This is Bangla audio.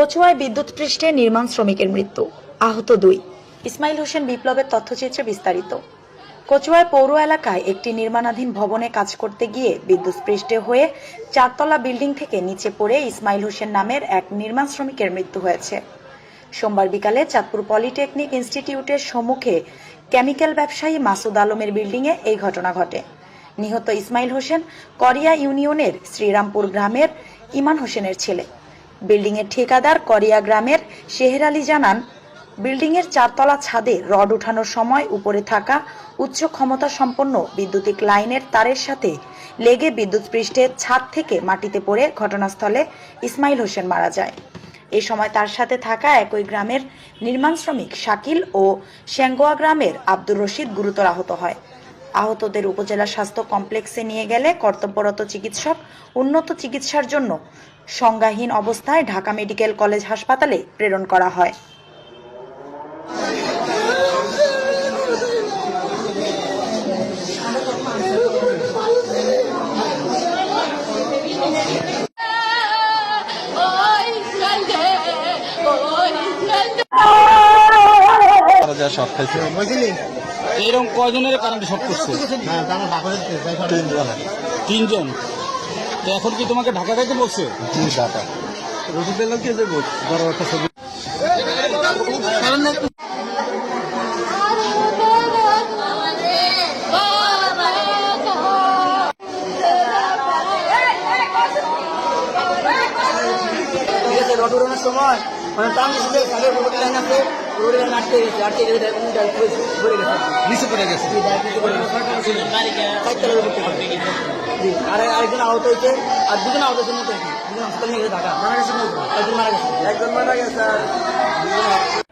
কচুয়ায় বিদ্যুৎ পৃষ্ঠে নির্মাণ শ্রমিকের মৃত্যু। আহত দুই। ইসমাইল হোসেন বিপ্লবের তথ্যচিত্রে বিস্তারিত। কচুয়ায় পৌর এলাকায় একটি নির্মাণাধীন ভবনে কাজ করতে গিয়ে বিদ্যুৎ পৃষ্ঠে হয়ে চারতলা বিল্ডিং থেকে নিচে পড়ে ইসমাইল হোসেন নামের এক নির্মাণ শ্রমিকের মৃত্যু হয়েছে। সোমবার বিকালে চাঁদপুর পলিটেকনিক ইনস্টিটিউটের সম্মুখে কেমিক্যাল ব্যবসায়ী মাসুদ আলমের বিল্ডিংয়ে এই ঘটনা ঘটে। নিহত ইসমাইল হোসেন করিয়া ইউনিয়নের শ্রীরামপুর গ্রামের ইমান হোসেনের ছেলে। বিল্ডিংয়ের ঠিকাদার করিয়া গ্রামের শেহের আলী জানান, বিল্ডিংয়ের চারতলা ছাদে রড ওঠানোর সময় উপরে থাকা উচ্চ ক্ষমতা সম্পন্ন বৈদ্যুতিক লাইনের তারের সাথে লেগে বিদ্যুৎ পৃষ্ঠে ছাদ থেকে মাটিতে পড়ে ঘটনাস্থলে ইসমাইল হোসেন মারা যায়। এ সময় তার সাথে থাকা একই গ্রামের নির্মাণ শ্রমিক শাকিল ও শ্যাঙ্গোয়া গ্রামের আব্দুর রশিদ গুরুতর আহত হয়। আহতদের উপজেলা স্বাস্থ্য কমপ্লেক্সে নিয়ে গেলে কর্তব্যরত চিকিৎসক উন্নত চিকিৎসার জন্য সংজ্ঞাহীন অবস্থায় ঢাকা মেডিকেল কলেজ হাসপাতালে প্রেরণ করা হয়। শখ খাইছে। এরকম কয়জনের কারেন্ট শর্ট করছে? তিনজন। তিনজন? তো এখন কি তোমাকে ঢাকা যাইতে বলছে? জি দাদা রসিদের লোক কে দেবো বড় একটা ছবি। সময় মানে দিচ্ছে তাদের লাইন আটকে গেছে আটকে গেছে পড়ে গেছে নিচে পড়ে গেছে। চারতলার উপর থেকে জি আর আরেকজন আহত হয়েছে আর দুজন আহত হয়েছে মতো দুজন হাসপাতাল নিয়ে গেছে ঢাকা। মারা গেছে একজন মারা গেছে। একজন মারা গেছে